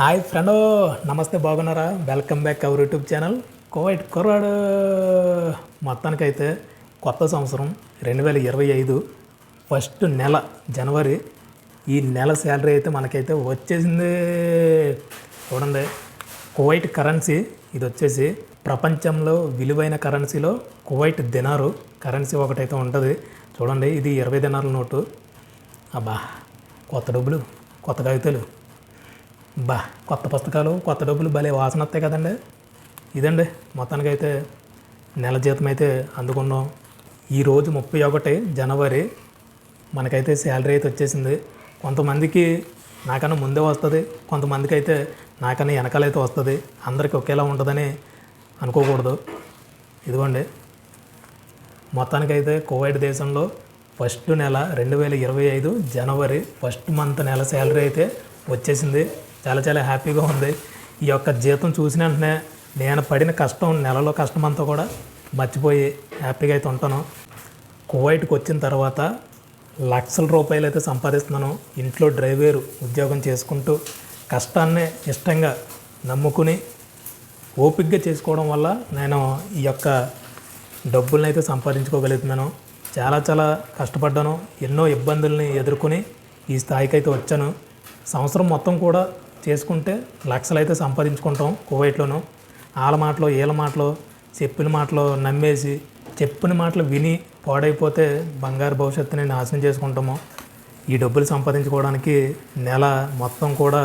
Hi friend నమస్తే బాగున్నారా? Welcome back our YouTube channel. Kuwait కుర్రాడు మొత్తానికైతే కొత్త సంవత్సరం రెండు వేల ఇరవై ఐదు ఫస్ట్ నెల జనవరి. ఈ నెల శాలరీ అయితే మనకైతే వచ్చేసింది. చూడండి కువైట్ కరెన్సీ ఇది వచ్చేసి ప్రపంచంలో విలువైన కరెన్సీలో కువైట్ దినారు. కరెన్సీ ఒకటైతే ఉంటుంది. చూడండి ఇది ఇరవై దినాల నోటు. అబ్బా కొత్త డబ్బులు కొత్త కాగితాలు. బా కొత్త పుస్తకాలు కొత్త డబ్బులు భలే వాసన వస్తాయి కదండి. ఇదండి మొత్తానికైతే నెల జీతం అయితే అందుకున్నాం ఈరోజు ముప్పై ఒకటి జనవరి మనకైతే శాలరీ అయితే వచ్చేసింది. కొంతమందికి నాకన్నా ముందే వస్తుంది కొంతమందికి అయితే నాకన్నా వెనకాలైతే వస్తుంది. అందరికీ ఒకేలా ఉంటుందని అనుకోకూడదు. ఇదిగోండి మొత్తానికైతే కువైట్ దేశంలో ఫస్ట్ నెల రెండు వేల ఇరవై ఐదు జనవరి ఫస్ట్ మంత్ నెల శాలరీ అయితే వచ్చేసింది. చాలా చాలా హ్యాపీగా ఉంది. ఈ యొక్క జీతం చూసిన వెంటనే నేను పడిన కష్టం నెలలో కష్టం అంతా కూడా మర్చిపోయి హ్యాపీగా అయితే ఉంటాను. కువైట్కి వచ్చిన తర్వాత లక్షల రూపాయలు అయితే సంపాదిస్తున్నాను. ఇంట్లో డ్రైవేరు ఉద్యోగం చేసుకుంటూ కష్టాన్నే ఇష్టంగా నమ్ముకుని ఓపిక్గా చేసుకోవడం వల్ల నేను ఈ యొక్క డబ్బుల్ని అయితే సంపాదించుకోగలుగుతున్నాను. చాలా చాలా కష్టపడ్డాను. ఎన్నో ఇబ్బందుల్ని ఎదుర్కొని ఈ స్థాయికి అయితే వచ్చాను. సంవత్సరం మొత్తం కూడా చేసుకుంటే లక్షలు అయితే సంపాదించుకుంటాం కువైట్లోను. వాళ్ళ మాటలో వీళ్ళ మాటలో చెప్పిన మాటలో నమ్మేసి చెప్పిన మాటలు విని పాడైపోతే బంగారు భవిష్యత్తుని నాశనం చేసుకుంటాము. ఈ డబ్బులు సంపాదించుకోవడానికి నెల మొత్తం కూడా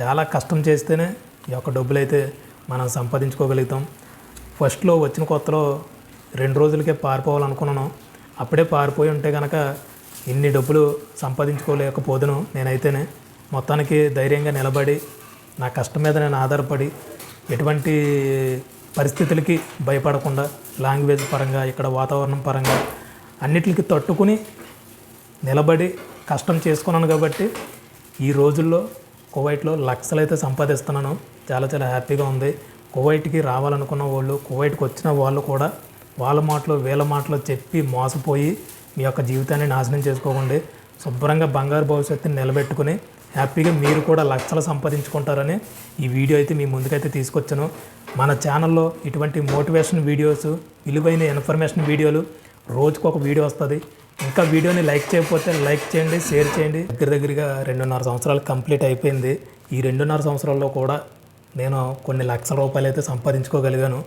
చాలా కష్టం చేస్తేనే ఈ యొక్క డబ్బులు అయితే మనం సంపాదించుకోగలుగుతాం. ఫస్ట్లో వచ్చిన కొత్తలో రెండు రోజులకే పారిపోవాలనుకున్నాను. అప్పుడే పారిపోయి ఉంటే కనుక ఇన్ని డబ్బులు సంపాదించుకోలేకపోదును నేనైతేనే. మొత్తానికి ధైర్యంగా నిలబడి నా కష్టం మీద నేను ఆధారపడి ఎటువంటి పరిస్థితులకి భయపడకుండా లాంగ్వేజ్ పరంగా ఇక్కడ వాతావరణం పరంగా అన్నిటికి తట్టుకుని నిలబడి కష్టం చేసుకున్నాను కాబట్టి ఈ రోజుల్లో కువైట్లో లక్షలు అయితే సంపాదిస్తున్నాను. చాలా చాలా హ్యాపీగా ఉంది. కువైట్కి రావాలనుకున్న వాళ్ళు కువైట్కి వచ్చిన వాళ్ళు కూడా వాళ్ళ మాటలు వీళ్ళ మాటలు చెప్పి మోసపోయి మీ యొక్క జీవితాన్ని నాశనం చేసుకోకండి. శుభ్రంగా బంగారు భవిష్యత్తుని నిలబెట్టుకుని హ్యాపీగా మీరు కూడా లక్షలు సంపాదించుకుంటారని ఈ వీడియో అయితే మీ ముందుకైతే తీసుకొచ్చాను. మన ఛానల్లో ఇటువంటి మోటివేషన్ వీడియోస్ విలువైన ఇన్ఫర్మేషన్ వీడియోలు రోజుకు ఒక వీడియో వస్తుంది. ఇంకా వీడియోని లైక్ చేయకపోతే లైక్ చేయండి షేర్ చేయండి. దగ్గర దగ్గరగా రెండున్నర సంవత్సరాలు కంప్లీట్ అయిపోయింది. ఈ రెండున్నర సంవత్సరాల్లో కూడా నేను కొన్ని లక్షల రూపాయలు అయితే సంపాదించుకోగలిగాను.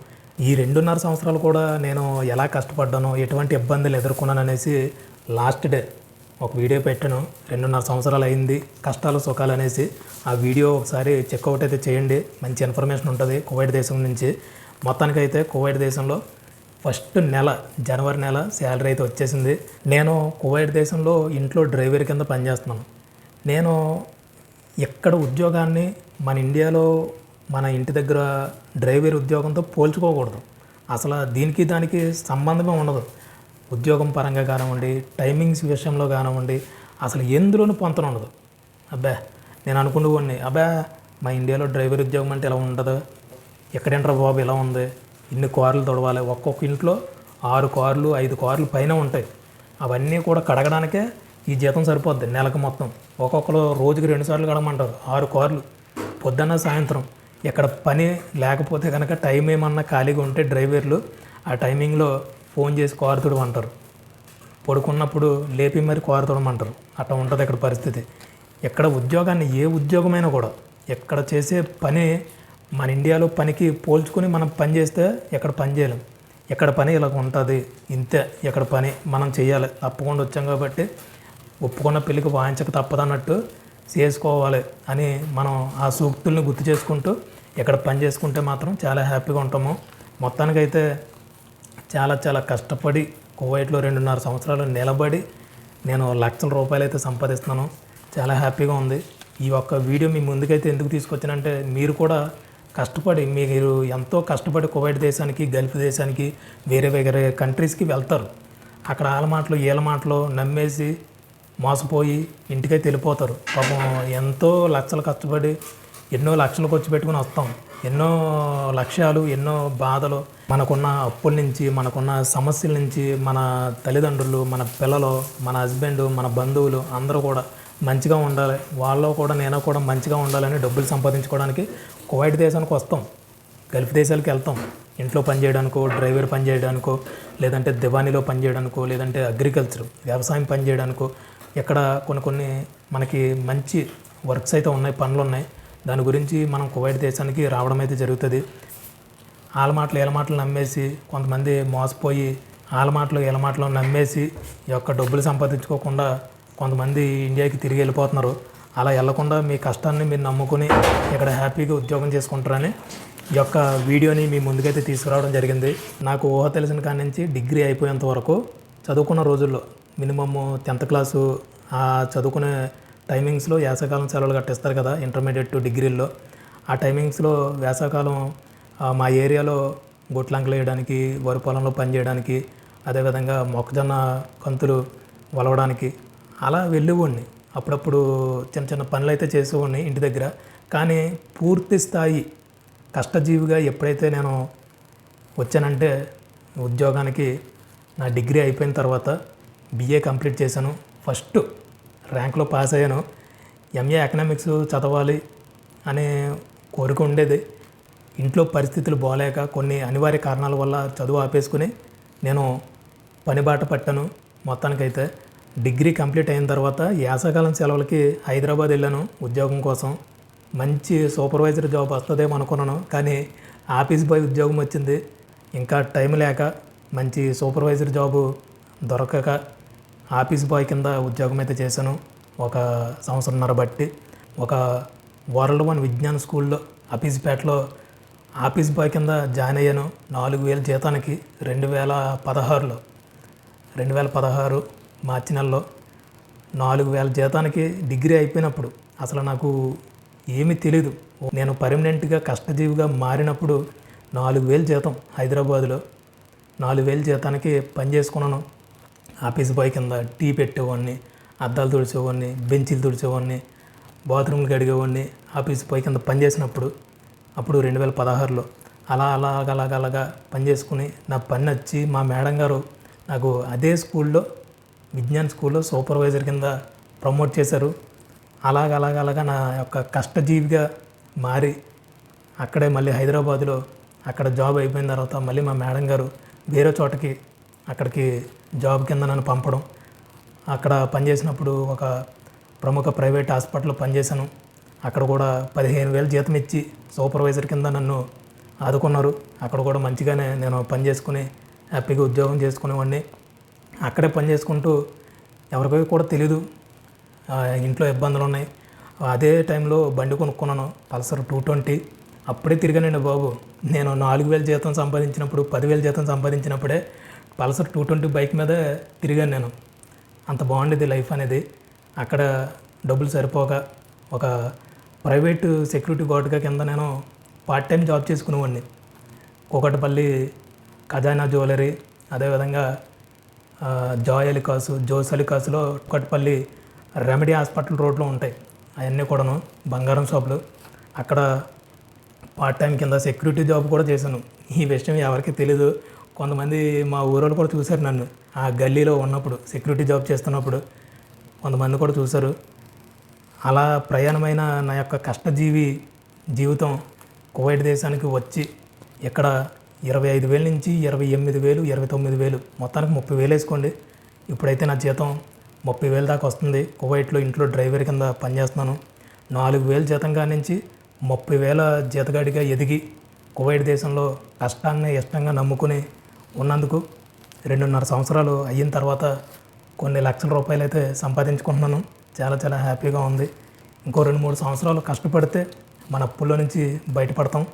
ఈ రెండున్నర సంవత్సరాలు కూడా నేను ఎలా కష్టపడ్డానో ఎటువంటి ఇబ్బందులు ఎదుర్కొన్నాను అనేసి లాస్ట్ డే ఒక వీడియో పెట్టాను. రెండున్నర సంవత్సరాలు అయింది. కష్టాలు సుఖాలు అనేసి ఆ వీడియో ఒకసారి చెక్అవుట్ అయితే చేయండి. మంచి ఇన్ఫర్మేషన్ ఉంటుంది కువైట్ దేశం నుంచి. మొత్తానికైతే కువైట్ దేశంలో ఫస్ట్ నెల జనవరి నెల శాలరీ అయితే వచ్చేసింది. నేను కువైట్ దేశంలో ఇంట్లో డ్రైవర్ కింద పనిచేస్తున్నాను. నేను ఎక్కడ ఉద్యోగాన్ని మన ఇండియాలో మన ఇంటి దగ్గర డ్రైవర్ ఉద్యోగంతో పోల్చుకోకూడదు. అసలు దీనికి దానికి సంబంధమే ఉండదు. ఉద్యోగం పరంగా కానివ్వండి టైమింగ్స్ విషయంలో కానివ్వండి అసలు ఎందులోనూ పొంతన ఉండదు. అబ్బా నేను అనుకునేవాడిని అబ్బా మా ఇండియాలో డ్రైవర్ ఉద్యోగం అంటే ఎలా ఉండదు ఎక్కడేంట్రా బాబు ఇలా ఉంది? ఇన్ని కార్లు తొడవాలి ఒక్కొక్క ఇంట్లో ఆరు కార్లు ఐదు కార్లు పైన ఉంటాయి. అవన్నీ కూడా కడగడానికే ఈ జీతం సరిపోద్ది నెలకు మొత్తం. ఒక్కొక్కరు రోజుకి రెండుసార్లు కడగమంటారు ఆరు కార్లు. పొద్దున్న సాయంత్రం ఇక్కడ పని లేకపోతే కనుక టైం ఏమన్నా ఖాళీగా ఉంటే డ్రైవర్లు ఆ టైమింగ్లో ఫోన్ చేసి కారు తుడమంటారు. పడుకున్నప్పుడు లేపి మరి కారు తుడమంటారు. అట్లా ఉంటుంది ఇక్కడ పరిస్థితి. ఎక్కడ ఉద్యోగాన్ని ఏ ఉద్యోగమైనా కూడా ఎక్కడ చేసే పని మన ఇండియాలో పనికి పోల్చుకొని మనం పని చేస్తే ఎక్కడ పని చేయలేం. ఎక్కడ పని ఇలా ఉంటుంది ఇంతే. ఎక్కడ పని మనం చేయాలి. తప్పకుండా వచ్చాం కాబట్టి ఒప్పుకున్న పెళ్ళికి వాయించక తప్పదన్నట్టు చేసుకోవాలి అని మనం ఆ సూక్తుల్ని గుర్తు చేసుకుంటూ ఇక్కడ పని చేసుకుంటే మాత్రం చాలా హ్యాపీగా ఉంటాము. మొత్తానికైతే చాలా చాలా కష్టపడి కువైట్లో రెండున్నర సంవత్సరాలు నిలబడి నేను లక్షల రూపాయలు అయితే సంపాదిస్తున్నాను. చాలా హ్యాపీగా ఉంది. ఈ ఒక్క వీడియో మీ ముందుకైతే ఎందుకు తీసుకొచ్చానంటే మీరు కూడా కష్టపడి మీరు ఎంతో కష్టపడి కువైట్ దేశానికి గల్ఫ్ దేశానికి వేరే వేరే కంట్రీస్కి వెళ్తారు. అక్కడ వాళ్ళ మాటలు వీళ్ళ మాటలు నమ్మేసి మోసపోయి ఇంటికైతే వెళ్ళిపోతారు. పాపం ఎంతో లక్షలు కష్టపడి ఎన్నో లక్షలు ఖర్చు పెట్టుకుని వస్తాం. ఎన్నో లక్ష్యాలు ఎన్నో బాధలు మనకున్న అప్పుల నుంచి మనకున్న సమస్యల నుంచి మన తల్లిదండ్రులు మన పిల్లలు మన హస్బెండ్ మన బంధువులు అందరూ కూడా మంచిగా ఉండాలి. వాళ్ళు కూడా నేను కూడా మంచిగా ఉండాలని డబ్బులు సంపాదించుకోవడానికి కువైట్ దేశానికి వస్తాం. గల్ఫ్ దేశాలకు వెళ్తాం. ఇంట్లో పనిచేయడానికో డ్రైవర్ పనిచేయడానికో లేదంటే దివానీలో పనిచేయడానికో లేదంటే అగ్రికల్చర్ వ్యవసాయం పని చేయడానికో ఇక్కడ కొన్ని కొన్ని మనకి మంచి వర్క్స్ అయితే ఉన్నాయి పనులు ఉన్నాయి. దాని గురించి మనం కువైట్ దేశానికి రావడం అయితే జరుగుతుంది. వాళ్ళ మాటలు వీళ్ళ మాటలు నమ్మేసి కొంతమంది మోసపోయి వాళ్ళ మాటలు వీళ్ళ మాటలు నమ్మేసి ఈ యొక్క డబ్బులు సంపాదించుకోకుండా కొంతమంది ఇండియాకి తిరిగి వెళ్ళిపోతున్నారు. అలా వెళ్ళకుండా మీ కష్టాన్ని మీరు నమ్ముకుని ఇక్కడ హ్యాపీగా ఉద్యోగం చేసుకుంటారని ఈ యొక్క వీడియోని మీ ముందుకైతే తీసుకురావడం జరిగింది. నాకు ఊహ తెలిసిన కాడి నుంచి డిగ్రీ అయిపోయేంత వరకు చదువుకున్న రోజుల్లో మినిమమ్ టెన్త్ క్లాసు చదువుకునే టైమింగ్స్లో వేసవకాలం సెలవులు కట్టిస్తారు కదా ఇంటర్మీడియట్ టు డిగ్రీల్లో. ఆ టైమింగ్స్లో వేసవకాలం మా ఏరియాలో గొట్లంకలు వేయడానికి వరి పొలంలో పనిచేయడానికి అదేవిధంగా మొక్కజొన్న కంతులు వలవడానికి అలా వెళ్ళేవాడిని. అప్పుడప్పుడు చిన్న చిన్న పనులు అయితే చేసేవాడిని ఇంటి దగ్గర. కానీ పూర్తి స్థాయి కష్టజీవిగా ఎప్పుడైతే నేను వచ్చానంటే ఉద్యోగానికి నా డిగ్రీ అయిపోయిన తర్వాత బిఏ కంప్లీట్ చేశాను. ఫస్ట్ ర్యాంక్లో పాస్ అయ్యాను. ఎంఏ ఎకనామిక్స్ చదవాలి అనే కోరిక ఉండేది. ఇంట్లో పరిస్థితులు బాగాలేక కొన్ని అనివార్య కారణాల వల్ల చదువు ఆపేసుకుని నేను పని బాట పట్టాను మొత్తానికైతే. డిగ్రీ కంప్లీట్ అయిన తర్వాత యాసకాలం సెలవులకి హైదరాబాద్ వెళ్ళాను ఉద్యోగం కోసం. మంచి సూపర్వైజర్ జాబ్ వస్తుందేమో అనుకున్నాను కానీ ఆఫీస్ బాయ్ ఉద్యోగం వచ్చింది. ఇంకా టైం లేక మంచి సూపర్వైజర్ జాబు దొరకక ఆఫీస్ బాయ్ కింద ఉద్యోగం అయితే చేశాను. ఒక సంవత్సరంన్నర బట్టి. ఒక వరల్డ్ వన్ విజ్ఞాన స్కూల్లో ఆఫీస్పేటలో ఆఫీస్ బాయ్ కింద జాయిన్ అయ్యాను. నాలుగు వేల జీతానికి రెండు వేల పదహారులో. రెండు వేల పదహారు మార్చి నెలలో నాలుగు వేల జీతానికి డిగ్రీ అయిపోయినప్పుడు అసలు నాకు ఏమీ తెలీదు. నేను పర్మనెంట్గా కష్టజీవిగా మారినప్పుడు నాలుగు వేలు జీతం హైదరాబాదులో నాలుగు వేలు జీతానికి పని చేసుకున్నాను. ఆఫీస్ బాయ్ కింద టీ పెట్టేవాడిని అద్దాలు తుడిచేవాడిని బెంచీలు తుడిచేవాడిని బాత్రూమ్లు కడిగేవాడిని ఆఫీస్ బాయ్ కింద పనిచేసినప్పుడు అప్పుడు రెండు వేల పదహారులో అలా అలా అలాగ అలాగా పని నా పని వచ్చి మా మేడం గారు నాకు అదే స్కూల్లో విజ్ఞాన్ స్కూల్లో సూపర్వైజర్ కింద ప్రమోట్ చేశారు. అలాగ అలాగ అలాగా నా యొక్క కష్టజీవిగా మారి అక్కడే మళ్ళీ హైదరాబాదులో అక్కడ జాబ్ అయిపోయిన తర్వాత మళ్ళీ మా మేడం గారు వేరే చోటకి అక్కడికి జాబ్ కింద నన్ను పంపడం. అక్కడ పనిచేసినప్పుడు ఒక ప్రముఖ ప్రైవేట్ హాస్పిటల్లో పనిచేశాను. అక్కడ కూడా పదిహేను వేలు జీతం ఇచ్చి సూపర్వైజర్ కింద నన్ను ఆదుకున్నారు. అక్కడ కూడా మంచిగానే నేను పని చేసుకుని హ్యాపీగా ఉద్యోగం చేసుకునేవాడిని. అక్కడే పని చేసుకుంటూ ఎవరికీ కూడా తెలీదు. ఇంట్లో ఇబ్బందులు ఉన్నాయి. అదే టైంలో బండి కొనుక్కున్నాను పల్సర్ టూ ట్వంటీ. అప్పుడే తిరిగానండి బాబు. నేను నాలుగు వేలు జీతం సంపాదించినప్పుడు పదివేల జీతం సంపాదించినప్పుడే పల్సర్ టూ ట్వంటీ బైక్ మీద తిరిగాను నేను. అంత బాగుండేది లైఫ్ అనేది. అక్కడ డబ్బులు సరిపోక ఒక ప్రైవేట్ సెక్యూరిటీ గార్డ్గా కింద నేను పార్ట్ టైం జాబ్ చేసుకునేవాడిని. కూకటపల్లి ఖజానా జ్యువెలరీ అదేవిధంగా జాయ్ అలికాసు జోస్ అలికాసులో కూకటపల్లి రెమెడీ హాస్పిటల్ రోడ్లో ఉంటాయి. అవన్నీ కూడాను బంగారం షాపులు. అక్కడ పార్ట్ టైం కింద సెక్యూరిటీ జాబ్ కూడా చేశాను. ఈ విషయం ఎవరికి తెలీదు. కొంతమంది మా ఊరోళ్ళు కూడా చూశారు నన్ను. ఆ గల్లీలో ఉన్నప్పుడు సెక్యూరిటీ జాబ్ చేస్తున్నప్పుడు కొంతమంది కూడా చూశారు. అలా ప్రయాణమైన నా యొక్క కష్టజీవి జీవితం కువైట్ దేశానికి వచ్చి ఇక్కడ ఇరవై ఐదు వేల నుంచి ఇరవై ఎనిమిది వేలు ఇరవై తొమ్మిది వేలు మొత్తానికి ముప్పై వేలు వేసుకోండి. ఇప్పుడైతే నా జీతం ముప్పై వేలు దాకా వస్తుంది. కువైట్లో ఇంట్లో డ్రైవర్ కింద పనిచేస్తున్నాను. నాలుగు వేలు జీతంగా నుంచి ముప్పై వేల జీతగాడిగా ఎదిగి కువైట్ దేశంలో కష్టాన్ని ఇష్టంగా నమ్ముకుని ఉన్నందుకు రెండున్నర సంవత్సరాలు అయిన తర్వాత కొన్ని లక్షల రూపాయలు అయితే సంపాదించుకుంటున్నాను. చాలా చాలా హ్యాపీగా ఉంది. ఇంకో రెండు మూడు సంవత్సరాలు కష్టపడితే మన అప్పుల్లో నుంచి బయటపడతాం.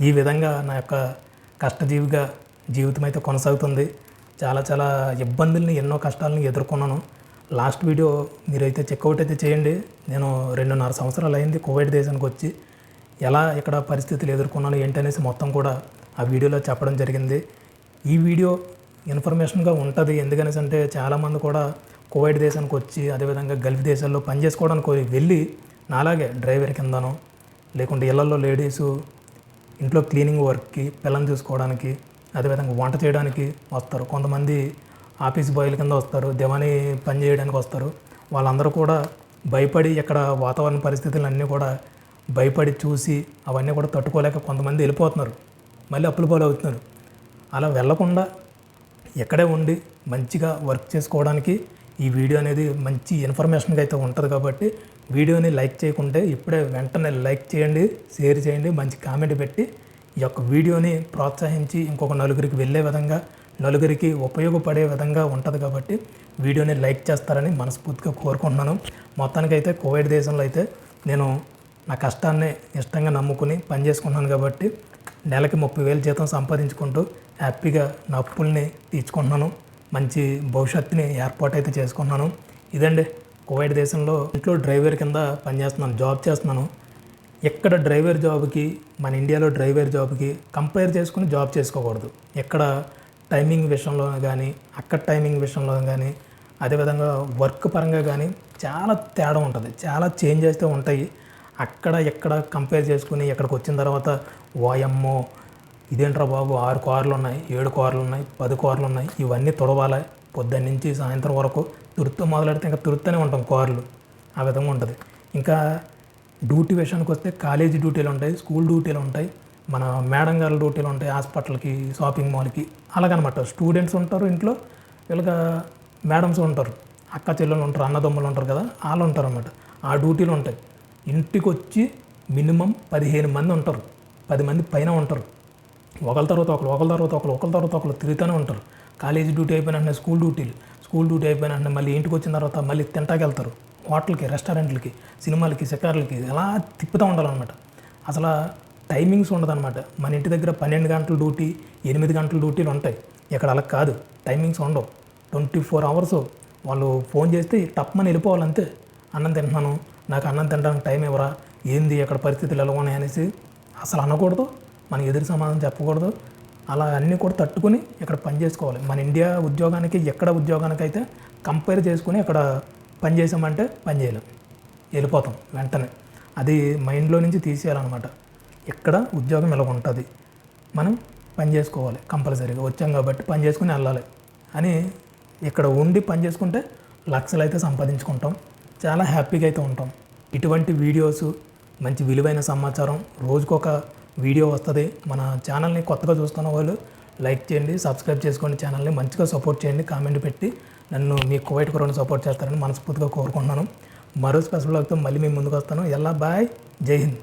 ఈ విధంగా నా యొక్క కష్టజీవిగా జీవితం అయితే కొనసాగుతుంది. చాలా చాలా ఇబ్బందుల్ని ఎన్నో కష్టాలను ఎదుర్కొన్నాను. లాస్ట్ వీడియో మీరైతే చెక్అవుట్ అయితే చేయండి. నేను రెండున్నర సంవత్సరాలు అయింది కోవిడ్ దేశానికి వచ్చి ఎలా ఇక్కడ పరిస్థితులు ఎదుర్కొన్నాను ఏంటనేసి మొత్తం కూడా ఆ వీడియోలో చెప్పడం జరిగింది. ఈ వీడియో ఇన్ఫర్మేషన్గా ఉంటుంది. ఎందుకనేసి అంటే చాలామంది కూడా కోవిడ్ దేశానికి వచ్చి అదేవిధంగా గల్ఫ్ దేశాల్లో పని చేసుకోవడానికి వెళ్ళి నాలాగే డ్రైవర్ కిందనో లేకుంటే ఇళ్ళలో లేడీసు ఇంట్లో క్లీనింగ్ వర్క్కి పిల్లలు చూసుకోవడానికి అదేవిధంగా వంట చేయడానికి వస్తారు. కొంతమంది ఆఫీస్ బాయ్ల కింద వస్తారు దివానీ పని చేయడానికి వస్తారు. వాళ్ళందరూ కూడా భయపడి ఇక్కడ వాతావరణ పరిస్థితులన్నీ కూడా భయపడి చూసి అవన్నీ కూడా తట్టుకోలేక కొంతమంది వెళ్ళిపోతున్నారు. మళ్ళీ అప్పుల పాలు అవుతున్నారు అలా వెళ్ళకుండా ఎక్కడే ఉండి మంచిగా వర్క్ చేసుకోవడానికి ఈ వీడియో అనేది మంచి ఇన్ఫర్మేషన్గా అయితే ఉంటుంది కాబట్టి వీడియోని లైక్ చేయకుంటే ఇప్పుడే వెంటనే లైక్ చేయండి షేర్ చేయండి మంచి కామెంట్ పెట్టి ఈ యొక్క వీడియోని ప్రోత్సహించి ఇంకొక నలుగురికి వెళ్ళే విధంగా నలుగురికి ఉపయోగపడే విధంగా ఉంటుంది కాబట్టి వీడియోని లైక్ చేస్తారని మనస్ఫూర్తిగా కోరుకుంటున్నాను. మొత్తానికైతే కోవిడ్ దేశంలో అయితే నేను నా కష్టాన్ని ఇష్టంగా నమ్ముకుని పనిచేసుకుంటున్నాను కాబట్టి నెలకి ముప్పై వేలు జీతం సంపాదించుకుంటూ హ్యాపీగా నా అప్పుల్ని తీర్చుకుంటున్నాను. మంచి భవిష్యత్తుని ఏర్పాటు అయితే చేసుకుంటున్నాను. ఇదండి కువైట్ దేశంలో ఇంట్లో డ్రైవర్ కింద పనిచేస్తున్నాను జాబ్ చేస్తున్నాను. ఎక్కడ డ్రైవర్ జాబ్కి మన ఇండియాలో డ్రైవర్ జాబ్కి కంపేర్ చేసుకుని జాబ్ చేసుకోకూడదు. ఎక్కడ టైమింగ్ విషయంలో కానీ అక్కడ టైమింగ్ విషయంలో కానీ అదేవిధంగా వర్క్ పరంగా కానీ చాలా తేడా ఉంటుంది. చాలా చేంజ్ అయితే ఉంటాయి. అక్కడ ఎక్కడ కంపేర్ చేసుకుని ఎక్కడికి వచ్చిన తర్వాత ఓయమ్మో ఇదేంట్రా బాబు ఆరు కార్లు ఉన్నాయి ఏడు కార్లు ఉన్నాయి పది కార్లు ఉన్నాయి ఇవన్నీ తుడవాలి. పొద్దున్న నుంచి సాయంత్రం వరకు తురుతూ మొదలెడితే ఇంకా తురుతూనే ఉంటాం కార్లు. ఆ విధంగా ఉంటుంది. ఇంకా డ్యూటీ విషయానికి వస్తే కాలేజీ డ్యూటీలు ఉంటాయి స్కూల్ డ్యూటీలు ఉంటాయి మన మేడం గారి డ్యూటీలు ఉంటాయి హాస్పిటల్కి షాపింగ్ మాల్కి అలాగనమాట. స్టూడెంట్స్ ఉంటారు ఇంట్లో ఇలాగా మేడమ్స్ ఉంటారు అక్క చెల్లెలు ఉంటారు అన్నదమ్ములు ఉంటారు కదా వాళ్ళు ఉంటారు అన్నమాట ఆ డ్యూటీలు ఉంటాయి. ఇంటికి వచ్చి మినిమం పదిహేను మంది ఉంటారు. పది మంది పైన ఉంటారు. ఒకరి తర్వాత ఒకరు ఒకరి తర్వాత ఒకరు ఒకరి తర్వాత ఒకరు తిరుగుతూనే ఉంటారు. కాలేజీ డ్యూటీ అయిపోయిన స్కూల్ డ్యూటీలు స్కూల్ డ్యూటీ అయిపోయిన మళ్ళీ ఇంటికి వచ్చిన తర్వాత మళ్ళీ తింటాకి వెళ్తారు. హోటల్కి రెస్టారెంట్లకి సినిమాలకి షికార్లకి ఎలా తిప్పుతూ ఉండాలన్నమాట. అసలు టైమింగ్స్ ఉండదన్నమాట. మన ఇంటి దగ్గర పన్నెండు గంటల డ్యూటీ ఎనిమిది గంటల డ్యూటీలు ఉంటాయి. ఇక్కడ అలా కాదు. టైమింగ్స్ ఉండవు. ట్వంటీ ఫోర్ అవర్స్ వాళ్ళు ఫోన్ చేస్తే టప్మని వెళ్ళిపోవాలంతే. అన్నం తింటున్నాను. నాకు అన్నం తినడానికి టైం ఇవ్వరా? ఏంది ఎక్కడ పరిస్థితులు ఎలా ఉన్నాయి అనేసి అసలు అనకూడదు. మన ఎదురు సమాధానం చెప్పకూడదు. అలా అన్నీ కూడా తట్టుకుని ఇక్కడ పని చేసుకోవాలి. మన ఇండియా ఉద్యోగానికి ఎక్కడ ఉద్యోగానికి అయితే కంపేర్ చేసుకుని ఇక్కడ పని చేసామంటే పని చేయలేం. వెళ్ళిపోతాం వెంటనే. అది మైండ్లో నుంచి తీసేయాలన్నమాట. ఇక్కడ ఉద్యోగం ఇలా ఉంటుంది? మనం పని చేసుకోవాలి కంపల్సరీగా. వచ్చాం కాబట్టి పని చేసుకుని వెళ్ళాలి అని ఇక్కడ ఉండి పని చేసుకుంటే లక్షలు అయితే సంపాదించుకుంటాం. చాలా హ్యాపీగా అయితే ఉంటాం. ఇటువంటి వీడియోస్ మంచి విలువైన సమాచారం రోజుకొక వీడియో వస్తుంది. మన ఛానల్ని కొత్తగా చూస్తున్న వాళ్ళు లైక్ చేయండి సబ్స్క్రైబ్ చేసుకోండి ఛానల్ని మంచిగా సపోర్ట్ చేయండి కామెంట్ పెట్టి నన్ను మీ కువైట్ కొరని సపోర్ట్ చేస్తారని మనస్ఫూర్తిగా కోరుకుంటున్నాను. మరో స్పెషల్ బ్లాగ్తో మళ్ళీ మేము ముందుకు వస్తాను. ఎలా బాయ్. జై హింద్.